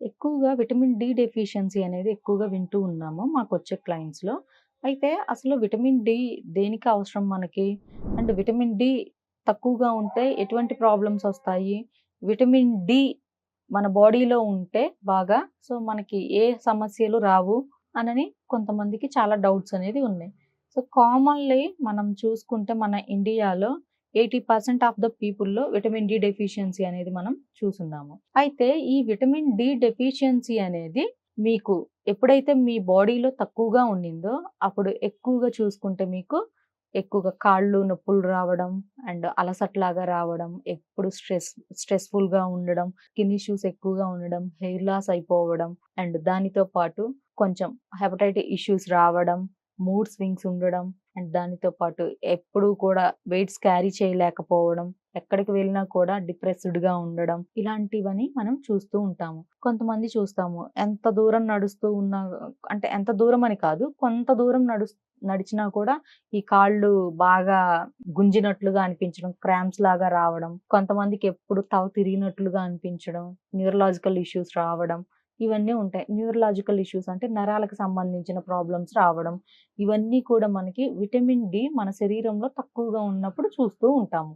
ఎక్కువగా vitamin D deficiency అనేది ఎక్కువగా వింటూ ఉన్నాము మాకు వచ్చే క్లయింట్స్‌లో. అయితే అసలు విటమిన్ డి దేనికి అవసరం మనకి? అండ్ విటమిన్ డి తక్కువగా ఉంటే ఎటువంటి ప్రాబ్లమ్స్ వస్తాయి విటమిన్ డి మన బాడీలో ఉంటే బాగా సో, మనకి ఏ సమస్యలు రావు అనని కొంతమందికి చాలా డౌట్స్ అనేది ఉన్నాయి. సో, కామన్‌లీ మనం చూసుకుంటే మన ఇండియాలో 80% ఆఫ్ ద పీపుల్‌లో విటమిన్ డి డెఫిషియన్సీ అనేది మనం చూసున్నాము. అయితే ఈ విటమిన్ డి డెఫిషియన్సీ అనేది మీకు ఎప్పుడైతే మీ బాడీలో తక్కువగా ఉండిందో అప్పుడు ఎక్కువగా చూసుకుంటే మీకు ఎక్కువగా కాళ్ళు నొప్పులు రావడం అండ్ అలసట్లాగా రావడం, ఎప్పుడు స్ట్రెస్ స్ట్రెస్‌ఫుల్‌గా ఉండడం, స్కిన్ ఇష్యూస్ ఎక్కువగా ఉండడం, హెయిర్ లాస్ అయిపోవడం అండ్ దానితో పాటు కొంచెం హెపటైటిస్ ఇష్యూస్ రావడం, మూడ్ స్వింగ్స్ ఉండడం అండ్ దానితో పాటు ఎప్పుడూ కూడా వెయిట్స్ క్యారీ చేయలేకపోవడం, ఎక్కడికి వెళ్ళినా కూడా డిప్రెస్డ్‌గా ఉండడం ఇలాంటివని మనం చూస్తూ ఉంటాము. కొంతమంది చూస్తాము ఎంత దూరం నడుస్తూ ఉన్నా అంటే ఎంత దూరం అని కాదు కొంత దూరం నడుస్ నడిచినా కూడా ఈ కాళ్ళు బాగా గుంజినట్లుగా అనిపించడం, క్రాంప్స్ లాగా రావడం, కొంతమందికి ఎప్పుడు తవ తిరిగినట్లుగా అనిపించడం, న్యూరలాజికల్ ఇష్యూస్ రావడం ఇవన్నీ ఉంటాయి. న్యూరలాజికల్ ఇష్యూస్ అంటే నరాలకు సంబంధించిన ప్రాబ్లమ్స్ రావడం. ఇవన్నీ కూడా మనకి విటమిన్ డి మన శరీరంలో తక్కువగా ఉన్నప్పుడు చూస్తూ ఉంటాము.